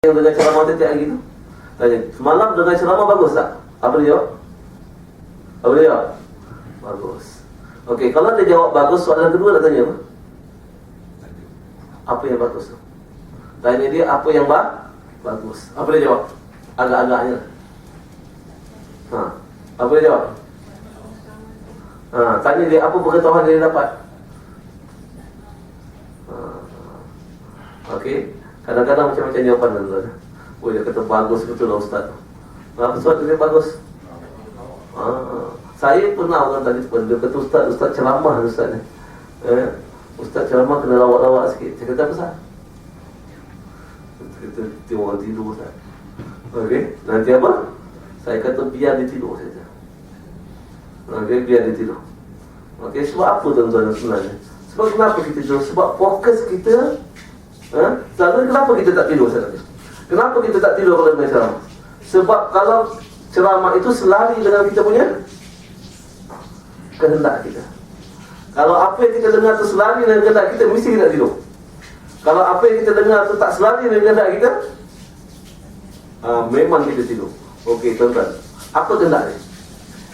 yang dengar ceramah tiap hari tu? Tanya, semalam dengar ceramah bagus tak? Apa dia jawab? Apa dia jawab? Bagus. Okey, kalau dia jawab bagus, soalan kedua nak tanya apa? Apa yang bagus tu? Tanya dia apa yang ba bagus. Apa dia jawab? Agak-agaknya. Ha. Apa dia jawab? Ha, tanya dia apa pengetahuan dia dapat? Ha. Okey. Kadang-kadang macam-macam jawapan tuan-tuan. Oh dia kata bagus betul lah ustaz. Apa sebab dia bagus? Ha. Saya pernah orang tadi pun dia kata ustaz, ustaz ceramah ustaz ni. Eh, ustaz ceramah kena lawak-lawak sikit. Saya kata apa sah? Kita orang tidur ustaz. Okey, nanti apa? Saya kata biar dia tidur saja. Okey, biar dia tidur. Okey, sebab apa tuan-tuan sebenarnya? Sebab kenapa kita tidur? Sebab fokus kita ha? Selalu kenapa kita tak tidur sebenarnya? Kenapa kita tak tidur kalau dengar ceramah? Sebab kalau ceramah itu selari dengan kita punya kehendak kita. Kalau apa yang kita dengar itu selari dengan kehendak kita, mesti kita tidur. Kalau apa yang kita dengar itu tak selari dengan kehendak kita, uh, memang kita tidur. Okey, tuan-tuan. Apa kehendak dia?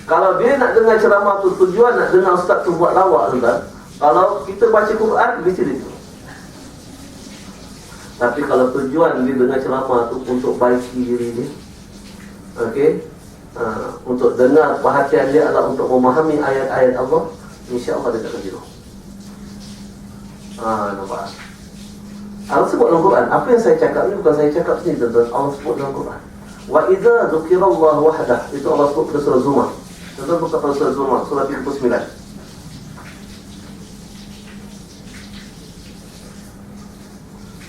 Kalau dia nak dengar ceramah tu tujuan nak dengar ustaz tu buat lawak tuan-tuan. Kalau kita baca Quran, mesti dia. Tapi kalau tujuan dia dengar ceramah tu untuk baiki diri dia, okey, uh, untuk dengar perhatian dia adalah untuk memahami ayat-ayat Allah, insya-Allah dia akan tidur. Ah, nampak? Allah sebut dalam Quran, apa yang saya cakap ni bukan saya cakap sini tuan-tuan, Allah sebut dalam Quran. Wa idza dzukirallahu wahdah, itu Allah sebut pada surah Zumar. Buka pada surah Zumar, surah 39.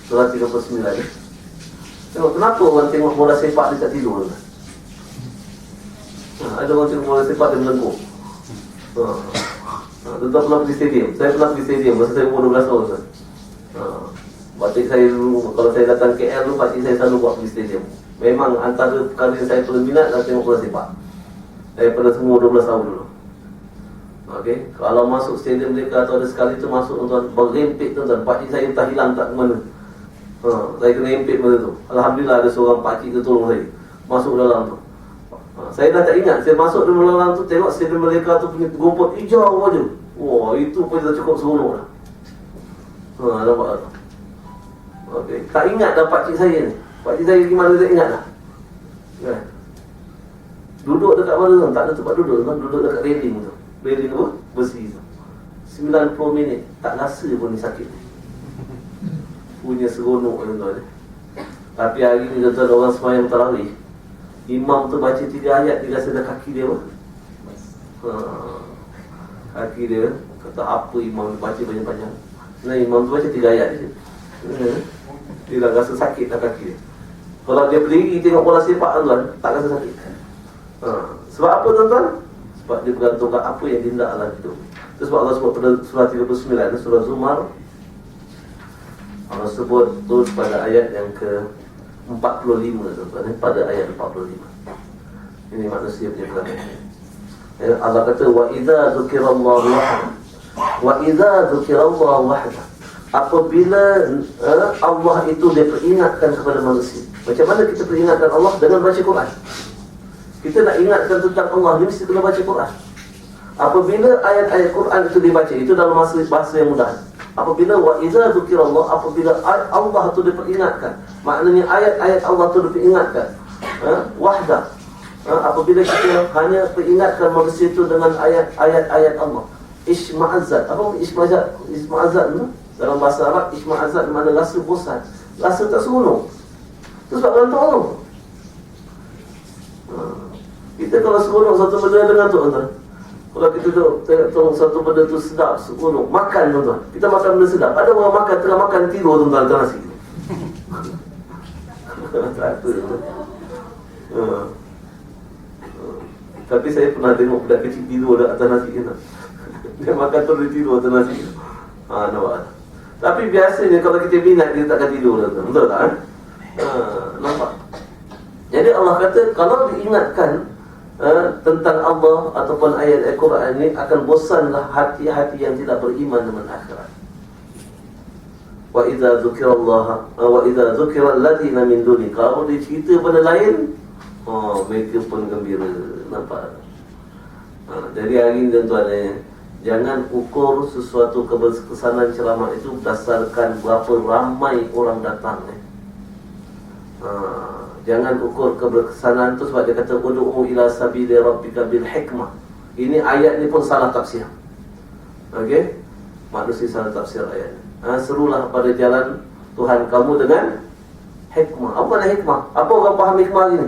Surah 39 ni. Tengok kenapa orang tengok bola sepak dia tak tidur? Ha, ada orang tengok bola sepak dia melengkung. Ha. Ha, tuan pernah pergi stadium. Saya pernah pergi stadium masa saya umur 12 tahun. Ha. Pakcik saya dulu, kalau saya datang KL dulu, pakcik saya selalu buat pergi stadium. Memang antara perkara yang saya paling minat adalah tengok bola sepak. Daripada semua 12 tahun dulu. Okey, kalau masuk stadium mereka atau ada sekali tu masuk tuan berempit tuan-tuan, pakcik saya entah hilang tak ke mana. Ha, saya kena impit pada tu. Alhamdulillah ada seorang pakcik tu tolong saya. Masuk dalam tu. Ha, saya dah tak ingat. Saya masuk dalam dalam tu tengok stadium mereka tu punya gompot hijau aja. Wah, itu pun dah cukup seronok dah. Ha, nampak tak? Okey, tak ingat dah pakcik saya ni. Pakcik saya gimana tak ingat dah. Kan? Duduk dekat mana tu? Tak ada tempat duduk kan? Duduk dekat railing tu. Railing apa? Besi tu. 90 minit. Tak rasa pun ni sakit ni punya seronok tuan-tuan. Tapi hari ni tuan-tuan orang semayang tarawih Imam tu baca tiga ayat Dia rasa dah kaki dia apa? Ha, kaki dia Kata apa imam baca banyak-banyak? Nah imam tu baca tiga ayat je. Dia dah rasa sakit dah kaki dia. Kalau dia berdiri tengok bola sepak tuan Tak rasa sakit. Ha, Sebab apa tuan-tuan? Sebab dia bergantungkan apa yang dia nak dalam hidup Itu sebab Allah sebut surah 39 Surah Zumar Allah sebut tu pada ayat yang ke 45 tuan-tuan. Pada ayat 45 ini manusia punya perangai ya, Allah kata wa idza dzukirallahu wahda. Wa idza dzukirallahu wahda. Apabila uh, Allah itu diperingatkan kepada manusia. Macam mana kita peringatkan Allah? Dengan baca Quran. Kita nak ingatkan tentang Allah ni mesti kena baca Quran. Apabila ayat-ayat Quran itu dibaca itu dalam bahasa, bahasa yang mudah apabila wa idza dzukirallah apabila Allah itu diperingatkan maknanya ayat-ayat Allah itu diperingatkan ha? wahda ha? apabila kita hanya peringatkan manusia itu dengan ayat-ayat Allah isma'azzat apa isma'azzat isma'azzat tu dalam bahasa Arab isma'azzat mana rasa bosan rasa tak seronok itu sebab orang tahu ha. kita kalau seronok satu benda dengan tu tuan kalau kita tu tengok satu benda tu sedap, seronok, makan tuan-tuan. Kita makan benda sedap. Ada orang makan tengah makan tidur tuan-tuan tengah nasi. Tak uh. Tapi saya pernah tengok budak kecil tidur dekat atas nasi kita. Dia makan tu dia tidur atas nasi. Ha, nampak Tapi biasanya kalau kita minat dia takkan tidur tuan-tuan. Betul tak? Eh? Ha, nampak? Jadi Allah kata kalau diingatkan uh, tentang Allah ataupun ayat Al-Quran ini akan bosanlah hati-hati yang tidak beriman dengan akhirat. wa idza dzukirallaha wa idza dzukira alladziina min duni kalau dicerita benda lain oh mereka pun gembira nampak ha, jadi hari ini tuan-tuan eh, jangan ukur sesuatu keberkesanan ceramah itu berdasarkan berapa ramai orang datang eh. ha, jangan ukur keberkesanan itu sebab dia kata ud'u ila sabili rabbika bil hikmah ini ayat ni pun salah tafsir okey manusia salah tafsir ayat ni ha, serulah pada jalan Tuhan kamu dengan hikmah. Apa ada hikmah? Apa orang faham hikmah ini?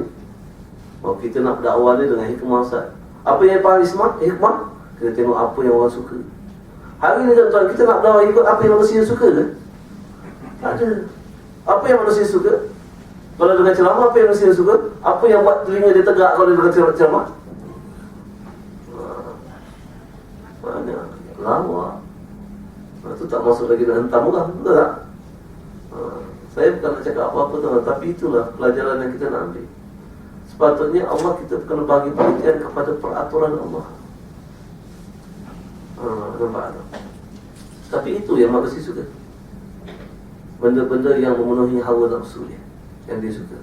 Oh, kita nak dakwah ni dengan hikmah Ustaz. Apa yang faham hikmah? Hikmah? Kita tengok apa yang orang suka. Hari ni tuan-tuan, kita nak dakwah ikut apa yang manusia suka ke? Tak ada. Apa yang manusia suka? Kalau dengan ceramah, apa yang manusia suka? Apa yang buat telinga dia tegak kalau dia dengan ceramah? Mana? Lama. Itu tak masuk lagi dalam hentam lah Betul tak? Ha, saya bukan nak cakap apa-apa tu Tapi itulah pelajaran yang kita nak ambil Sepatutnya Allah kita kena bagi perhatian kepada peraturan Allah ha, Nampak tak? Tapi itu yang manusia suka Benda-benda yang memenuhi hawa nafsu dia Yang dia suka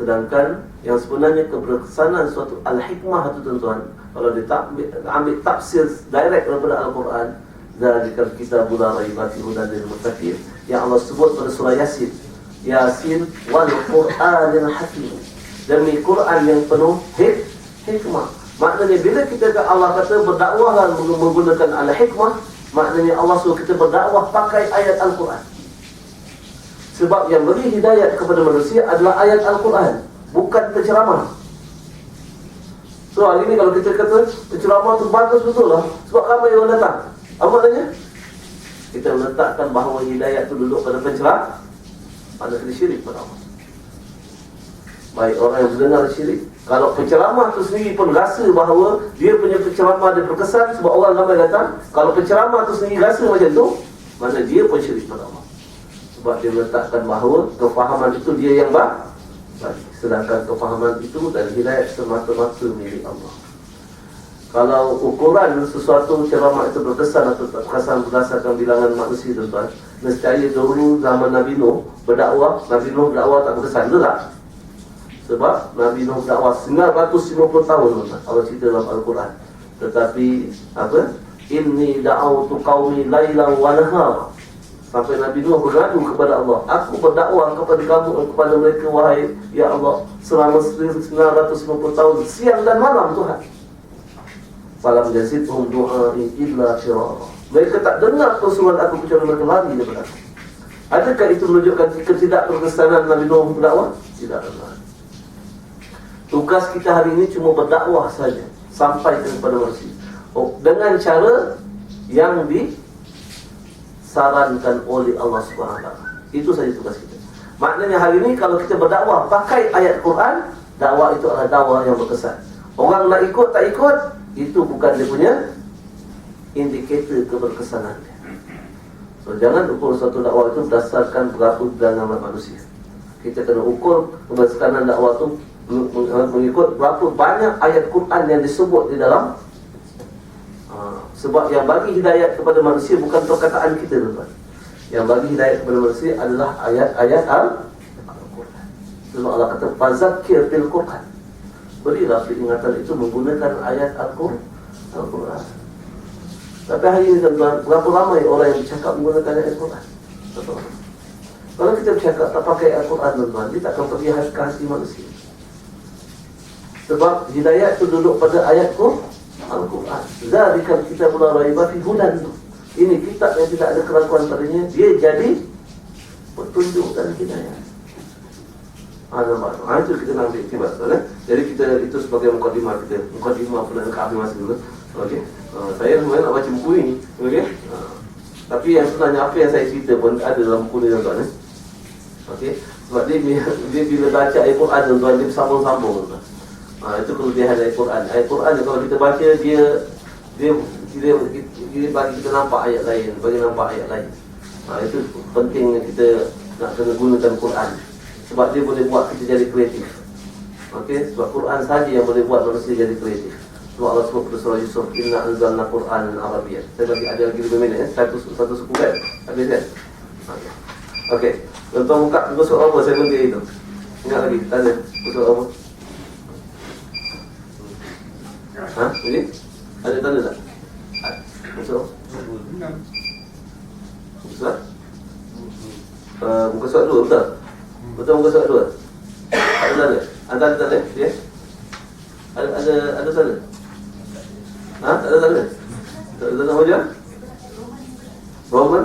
Sedangkan yang sebenarnya keberkesanan suatu al-hikmah itu tuan-tuan Kalau dia ambil, ambil tafsir direct daripada Al-Quran Zalikal kitabul la raiba fi hudan lil muttaqin. Yang Allah sebut pada surah Yasin. Yasin wal Qur'anil Hakim. Demi Quran yang penuh hik hikmah. Maknanya bila kita ke Allah kata berdakwahlah menggunakan al hikmah, maknanya Allah suruh kita berdakwah pakai ayat Al-Quran. Sebab yang beri hidayat kepada manusia adalah ayat Al-Quran, bukan penceramah. So hari ini kalau kita kata penceramah tu bagus betul lah. Sebab ramai orang datang. Apa maknanya? Kita meletakkan bahawa hidayah itu duduk pada pencerah. Pada kena syirik pada Allah. Baik orang yang mendengar syirik. Kalau penceramah itu sendiri pun rasa bahawa Dia punya penceramah dia berkesan Sebab orang ramai datang. Kalau penceramah itu sendiri rasa macam tu Mana dia pun syirik pada Allah Sebab dia meletakkan bahawa Kefahaman itu dia yang baik Sedangkan kefahaman itu dan hidayah semata-mata milik Allah kalau ukuran sesuatu ceramah itu berkesan atau tak berkesan berdasarkan bilangan manusia tuan Nescaya dahulu zaman Nabi Nuh berdakwah Nabi Nuh berdakwah tak berkesan, betul tak? Sebab Nabi Nuh berdakwah 950 tahun tuan Allah cerita dalam Al-Quran Tetapi apa? Inni da'autu qawmi layla wa nahar Sampai Nabi Nuh bergadu kepada Allah Aku berdakwah kepada kamu kepada mereka Wahai Ya Allah Selama 950 tahun Siang dan malam Tuhan Falam yazidhum du'ai illa firara. Mereka tak dengar persoalan aku kecuali mereka lari daripada aku. Adakah itu menunjukkan ketidakperkesanan Nabi Nuh berdakwah? Tidak benar. Tugas kita hari ini cuma berdakwah saja sampai kepada manusia. Oh, dengan cara yang disarankan oleh Allah Subhanahu Itu saja tugas kita. Maknanya hari ini kalau kita berdakwah pakai ayat Quran, dakwah itu adalah dakwah yang berkesan. Orang nak ikut tak ikut, itu bukan dia punya indikator keberkesanan dia. So jangan ukur satu dakwah itu berdasarkan berapa bilangan manusia. Kita kena ukur keberkesanan dakwah itu mengikut berapa banyak ayat Quran yang disebut di dalam sebab yang bagi hidayat kepada manusia bukan perkataan kita tuan Yang bagi hidayat kepada manusia adalah ayat-ayat Al-Quran. Sebab Allah kata fazakir bil Quran. Berilah peringatan itu menggunakan ayat Al-Quran. Al Tapi hari ini tuan Berapa ramai orang yang bercakap menggunakan ayat Al-Quran? Kalau kita bercakap tak pakai Al-Quran tuan Dia tak akan pergi hati manusia. Sebab hidayat itu duduk pada ayat Al-Quran Zalikan kita mula raibah fi hudan Ini kitab yang tidak ada keraguan padanya Dia jadi petunjuk dan hidayat ada mana? Ha, itu kita nak ambil tiba, eh? Jadi kita itu sebagai mukadimah kita, mukadimah pula dekat habis masa dulu. Okey. Uh, saya sebenarnya nak baca buku ini, okey. Uh, tapi yang sebenarnya apa yang saya cerita pun ada dalam buku ni tuan-tuan eh. Okey. Sebab dia, dia bila baca ayat Quran dia sambung-sambung tuan. Uh, itu kelebihan ayat Quran. Ayat Quran kalau kita baca dia dia dia, dia, bagi kita nampak ayat lain, bagi nampak ayat lain. Uh, itu pentingnya kita nak kena gunakan Quran. Sebab dia boleh buat kita jadi kreatif Okey, sebab Quran saja yang boleh buat manusia jadi kreatif Sebab Allah pada surah Yusuf Inna anzalna Quran Arabiyyah Saya bagi ada lagi lebih minit eh? satu, satu suku kan Habis kan Okey. Tuan-tuan buka berhenti itu? Ingat lagi, tanya. Buku surat apa? Ha? Ini? Ada tanda tak? Buku surat? Uh, muka surat dua, betul? Betul muka surat dua? Ada tanda? Ada ada tanda? Ya? Ada ada ada tanda? Ha? Tak ada tanda? Tak ada tanda wajah? Roman?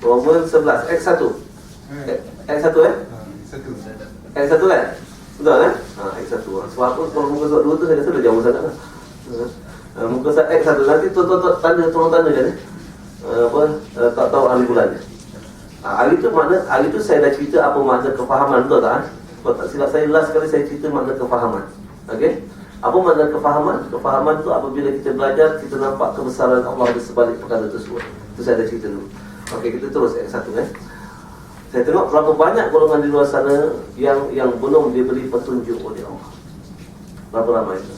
Roman 11, X 1 X 1 eh? 1 kan? Betul eh? Ha, X 1 Sebab apa kalau muka surat 2 tu saya rasa dah jauh sangat lah ha, Muka surat X 1 Nanti tuan-tuan tanda, tolong tanda eh? Uh, apa, uh, tak tahu ahli bulannya ha, Hari tu makna, hari tu saya dah cerita apa makna kefahaman tu tak? Eh? Kalau tak silap saya last sekali saya cerita makna kefahaman Okey? Apa makna kefahaman? Kefahaman tu apabila kita belajar Kita nampak kebesaran Allah di sebalik perkara tersebut Itu saya dah cerita dulu Okey, kita terus yang satu eh Saya tengok berapa banyak golongan di luar sana Yang yang belum diberi petunjuk oleh Allah Berapa ramai itu?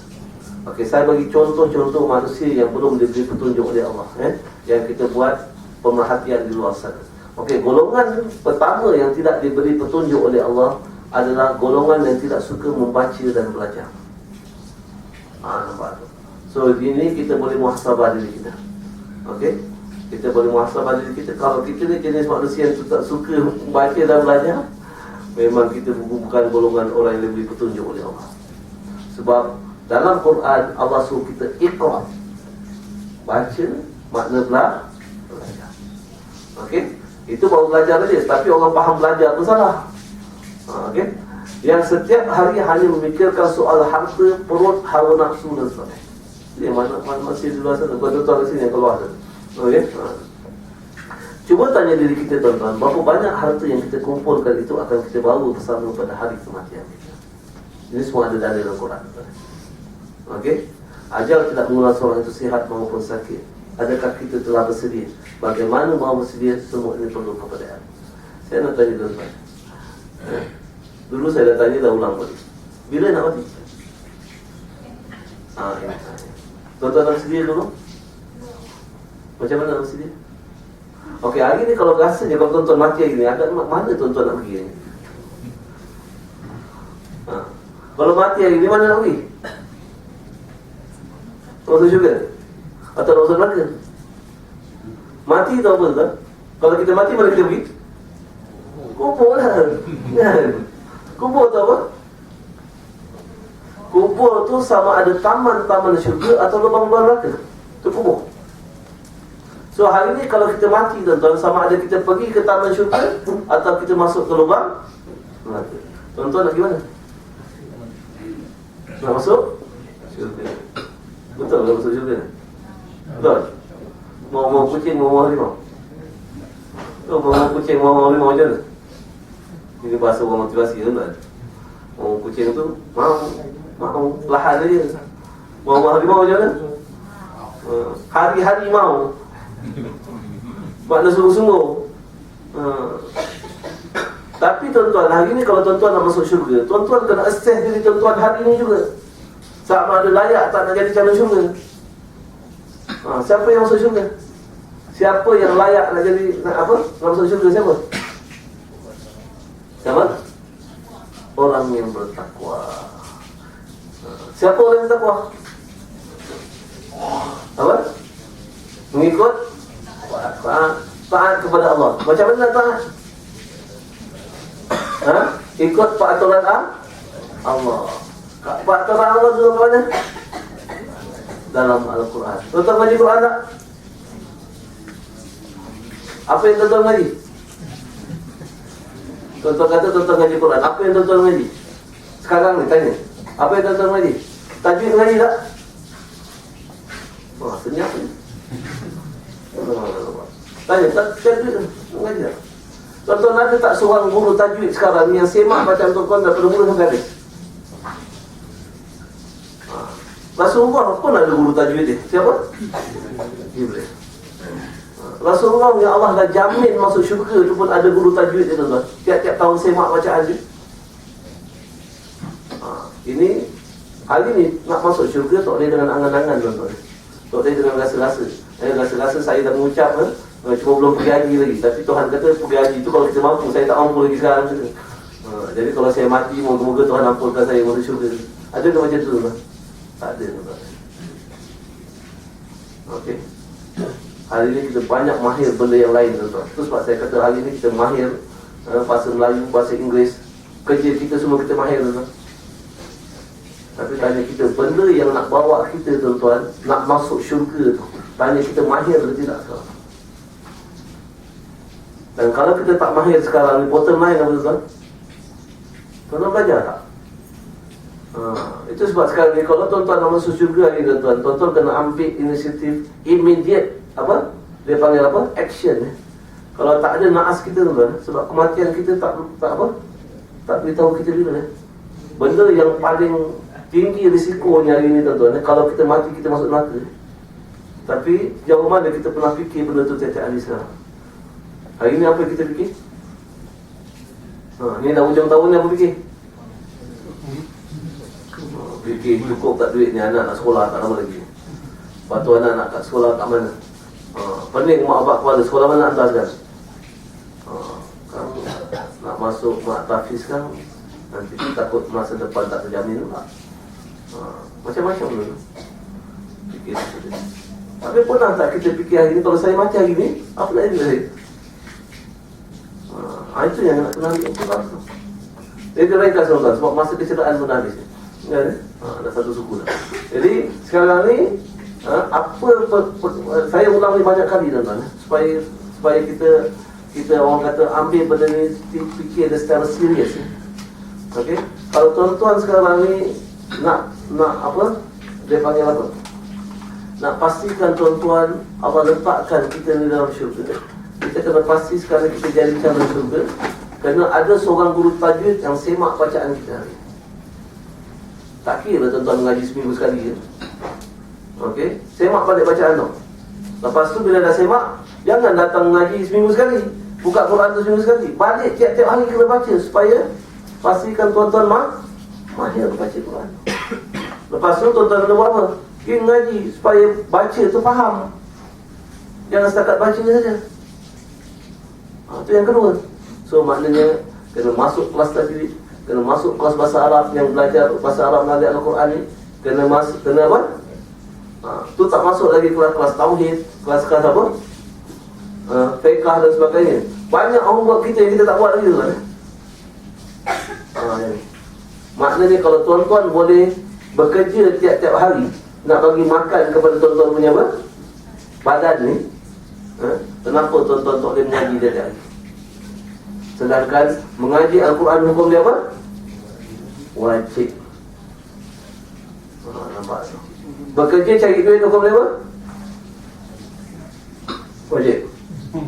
Okey, saya bagi contoh-contoh manusia yang belum diberi petunjuk oleh Allah eh? Yang kita buat pemerhatian di luar sana Okey, golongan pertama yang tidak diberi petunjuk oleh Allah Adalah golongan yang tidak suka membaca dan belajar Ah, nampak tu. So, ini kita boleh muhasabah diri kita. Okey? Kita boleh muhasabah diri kita. Kalau kita ni jenis manusia yang tak suka baca dan belajar, memang kita bukan golongan orang yang diberi petunjuk oleh Allah. Sebab dalam Quran, Allah suruh kita ikrar. Baca, makna belajar. Okey? Itu baru belajar saja. Tapi orang faham belajar tu salah. Ha, Okey? Yang setiap hari hanya memikirkan soal harta, perut, hawa nafsu dan sebagainya. Dia mana, mana masih di luar sana, tuan-tuan di sini yang keluar sana. Okey? Ha. Cuba tanya diri kita tuan-tuan, berapa banyak harta yang kita kumpulkan itu akan kita bawa bersama pada hari kematian kita. Ini semua ada dalil dalam Quran. Okey? Ajal tidak mengulang seorang itu sihat maupun sakit. Adakah kita telah bersedia? Bagaimana mahu bersedia? Semua ini perlu kepada Allah. Saya nak tanya tuan-tuan. Eh? Dulu saya dah tanya dah ulang balik. Bila nak mati? Ah, ya. Tuan-tuan nak dulu? Macam mana nak sedia? Okey, hari ni kalau rasanya kalau tuan-tuan mati hari ni, agak mana tuan-tuan nak pergi ni? Ha. Kalau mati hari ni, mana nak pergi? Masuk syurga? Atau masuk neraka? Mati tu apa tuan? Kalau kita mati, mana kita pergi? Kubur lah? Kubur tu apa? Kubur tu sama ada taman-taman syurga atau lubang-lubang neraka. Itu kubur. So hari ni kalau kita mati tuan-tuan sama ada kita pergi ke taman syurga atau kita masuk ke lubang neraka. Tuan-tuan nak gimana? Nak masuk? Syurga. Betul nak masuk syurga? Betul? Mau-mau kucing, mau-mau harimau? Tu mau kucing, mau harimau macam mana? Ini bahasa orang motivasi tuan Mau kucing tu mau mau lahan aja. Mau mau harimau macam mana? Hari-hari mau. Makna sungguh-sungguh. Uh. Tapi tuan-tuan, hari ni kalau tuan-tuan nak masuk syurga, tuan-tuan kena assess diri tuan-tuan hari ni juga. Sama ada layak tak nak jadi calon syurga. Ha, siapa yang masuk syurga? Siapa yang layak nak jadi nak apa? Nak masuk syurga siapa? Siapa? Orang yang bertakwa. Ha, Siapa orang yang bertakwa? Apa? Mengikut taat, kepada Allah. Macam mana taat? Ha? Ikut peraturan Allah. Peraturan Allah tu apa mana? Dalam Al-Quran. Tuan-tuan baca Quran tak? Apa yang tuan-tuan ngaji? Tuan-tuan kata tuan-tuan ngaji Quran. Apa yang tuan-tuan ngaji? Sekarang ni tanya. Apa yang tuan-tuan ngaji? Tajwid ngaji tak? Wah, senyap ni. Tanya, tak tajwid tak? Tuan-tuan ada tak seorang guru tajwid sekarang yang semak macam tuan-tuan daripada mula sampai habis? Ha. Rasulullah pun ada guru tajwid dia. Siapa? Jibril. Ha. Rasulullah yang Allah dah jamin masuk syurga tu pun ada guru tajwid dia tuan-tuan. Tiap-tiap tahun semak bacaan dia. Ha. Ini hari ni nak masuk syurga tak boleh dengan angan-angan tuan-tuan. Tak boleh dengan rasa-rasa. Eh, rasa-rasa saya dah mengucap eh? uh, Cuma belum pergi haji lagi Tapi Tuhan kata pergi haji tu kalau kita mampu Saya tak mampu lagi sekarang. Uh, jadi kalau saya mati Moga-moga Tuhan ampunkan saya Moga syurga Ada tak macam tu tuan? Tak ada tuan Okey Hari ini kita banyak mahir benda yang lain tuan-tuan Itu sebab saya kata hari ini kita mahir uh, Bahasa Melayu, bahasa Inggeris Kerja kita semua kita mahir tuan-tuan tapi tanya kita, benda yang nak bawa kita tuan-tuan Nak masuk syurga tu Tanya kita mahir ke tidak sekarang Dan kalau kita tak mahir sekarang ni Bottom line apa tuan-tuan? Tuan-tuan belajar tak? Ha, itu sebab sekarang ni Kalau tuan-tuan nak masuk syurga ni tuan-tuan Tuan-tuan kena ambil inisiatif Immediate Apa? Dia panggil apa? Action eh? Kalau tak ada naas kita tuan-tuan Sebab kematian kita tak tak apa? Tak beritahu kita bila eh? Benda yang paling tinggi risikonya hari ini tuan-tuan kalau kita mati kita masuk neraka tapi jauh mana kita pernah fikir benda tu tiap-tiap hari sekarang hari ini apa kita fikir? Ha, ni dah hujung tahun ni apa fikir? Ha, fikir cukup tak duit ni anak nak sekolah tak lama lagi. Lepas tu anak nak kat sekolah kat mana? Ha, pening mak abang kepala sekolah mana hantar sekarang? Ha, nak masuk mak tafiz kan? Nanti takut masa depan tak terjamin juga Ha, macam-macam dulu Fikir Tapi pernah tak kita fikir hari ni Kalau saya mati hari ni Apa nak jadi ha, Itu yang nak kena ambil Itu langsung Jadi ringkas tuan Sebab masa keceritaan pun habis. Ya? Ha, ada satu suku dah. Jadi sekarang ni ha, Apa per, per, Saya ulang ni banyak kali tuan-tuan Supaya Supaya kita Kita orang kata Ambil benda ni Fikir dia secara serius ya. Okey? Kalau tuan-tuan sekarang ni nak nak apa? Dia panggil apa nak pastikan tuan-tuan Allah letakkan kita ni dalam syurga. Kita kena pasti sekarang kita jadi dalam syurga kerana ada seorang guru tajwid yang semak bacaan kita hari. Tak kira tuan-tuan mengaji seminggu sekali ya? Okey, semak balik bacaan tu. Lepas tu bila dah semak jangan datang mengaji seminggu sekali buka Quran tu seminggu sekali. Balik tiap-tiap hari kena baca supaya pastikan tuan-tuan mah mahir baca Quran. Lepas tu tuan-tuan kena buat apa? Pergi mengaji supaya baca tu faham Jangan setakat baca saja ha, Itu yang kedua So maknanya Kena masuk kelas tadi Kena masuk kelas bahasa Arab Yang belajar bahasa Arab Nabi Al-Quran ni Kena masuk, kena apa? Ha, tu tak masuk lagi kelas-kelas Tauhid Kelas-kelas apa? Ha, Fekah dan sebagainya Banyak orang buat kita yang kita tak buat lagi tu kan? Ha, ya. Maknanya kalau tuan-tuan boleh bekerja tiap-tiap hari nak bagi makan kepada tuan-tuan punya apa? badan ni ha? kenapa tuan-tuan tak boleh mengaji dia hari sedangkan mengaji Al-Quran hukum dia apa? wajib ha, nampak tu bekerja cari duit hukum dia apa? wajib ha.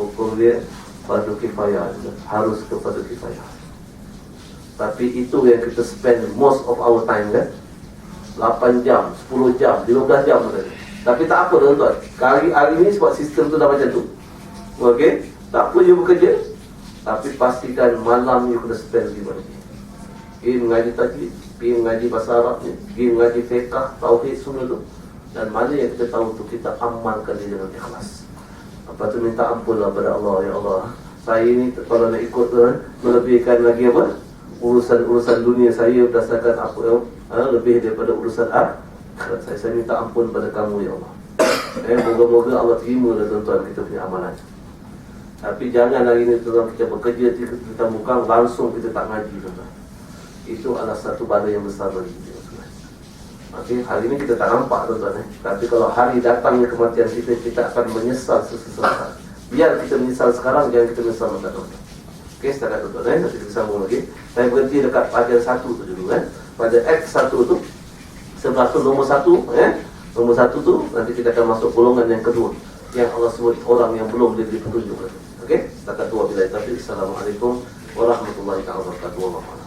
hukum dia pada kifayah harus kepada kifayah tapi itu yang kita spend most of our time kan 8 jam, 10 jam, 15 jam tadi. Tapi tak apa tuan-tuan. Hari, hari ni sebab sistem tu dah macam tu. Okey Tak apa you bekerja. Tapi pastikan malam you kena spend di mana Pergi mengaji tajwid Pergi mengaji bahasa Arab ni Pergi mengaji fiqah, tauhid semua tu. Dan mana yang kita tahu tu Kita amalkan dia dengan ikhlas. Lepas tu minta ampun lah pada Allah Ya Allah. Saya ni kalau nak ikut tu Melebihkan lagi apa? Urusan-urusan dunia saya berdasarkan apa ha, lebih daripada urusan ah saya, saya minta ampun pada kamu ya Allah. Eh, moga-moga Allah terima lah tuan-tuan kita punya amalan. Tapi jangan hari ini tuan kita bekerja kita, kita bukan langsung kita tak ngaji tuan-tuan. Itu adalah satu badai yang besar bagi kita Okay, hari ini kita tak nampak tuan-tuan eh. Tapi kalau hari datangnya kematian kita Kita akan menyesal sesuatu Biar kita menyesal sekarang Jangan kita menyesal masa depan. Okey, setakat tuan eh. Nanti kita sambung lagi. Saya berhenti dekat bahagian satu tu dulu eh. Pada X satu tu Sebelah tu nombor satu eh. Nombor satu tu Nanti kita akan masuk golongan yang kedua Yang Allah sebut orang yang belum diberi petunjuk. Okey, setakat tu wabillahi taufiq. Assalamualaikum warahmatullahi wabarakatuh